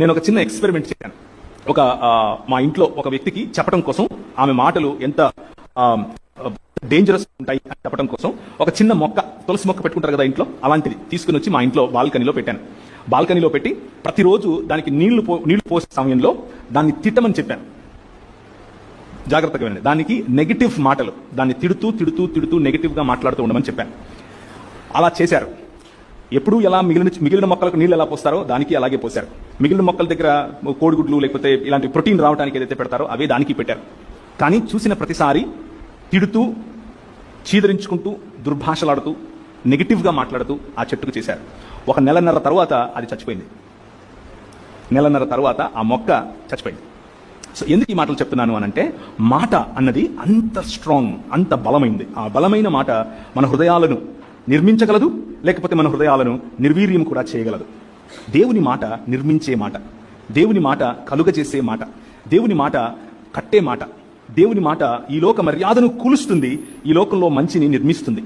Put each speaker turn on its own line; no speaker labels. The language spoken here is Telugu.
నేను ఒక చిన్న ఎక్స్పెరిమెంట్ చేశాను. ఒక మా ఇంట్లో ఒక వ్యక్తికి చెప్పడం కోసం ఆమె మాటలు ఎంత డేంజరస్ ఉంటాయి అని చెప్పడం కోసం ఒక చిన్న మొక్క తులసి మొక్క పెట్టుకుంటారు కదా ఇంట్లో అలాంటిది తీసుకుని వచ్చి మా ఇంట్లో బాల్కనీలో పెట్టాను. బాల్కనీలో పెట్టి ప్రతిరోజు దానికి నీళ్ళు పో నీళ్ళు పోసే సమయంలో దాన్ని తిట్టమని చెప్పాను. జాగ్రత్తగా వినండి. దానికి నెగిటివ్ మాటలు దాన్ని తిడుతూ తిడుతూ తిడుతూ నెగిటివ్గా మాట్లాడుతూ ఉండమని చెప్పాను. అలా చేశారు. ఎప్పుడు ఎలా మిగిలిన మిగిలిన మొక్కలకు నీళ్ళు ఎలా పోస్తారో దానికి అలాగే పోశారు. మిగిలిన మొక్కల దగ్గర కోడిగుడ్లు లేకపోతే ఇలాంటి ప్రోటీన్ రావడానికి ఏదైతే పెడతారో అవే దానికి పెట్టారు. కానీ చూసిన ప్రతిసారి తిడుతూ చీదరించుకుంటూ దుర్భాషలాడుతూ నెగిటివ్గా మాట్లాడుతూ ఆ చెట్టుకు చేశారు. ఒక నెలన్నర తర్వాత అది చచ్చిపోయింది. నెలన్నర తర్వాత ఆ మొక్క చచ్చిపోయింది. సో ఎందుకు ఈ మాటలు చెప్తున్నాను అని అంటే మాట అన్నది అంత స్ట్రాంగ్ అంత బలమైంది. ఆ బలమైన మాట మన హృదయాలను నిర్మించగలదు లేకపోతే మన హృదయాలను నిర్వీర్యం కూడా చేయగలదు. దేవుని మాట నిర్మించే మాట. దేవుని మాట కలుగజేసే మాట. దేవుని మాట కట్టే మాట. దేవుని మాట ఈ లోక మర్యాదను కూలుస్తుంది. ఈ లోకంలో మంచిని నిర్మిస్తుంది.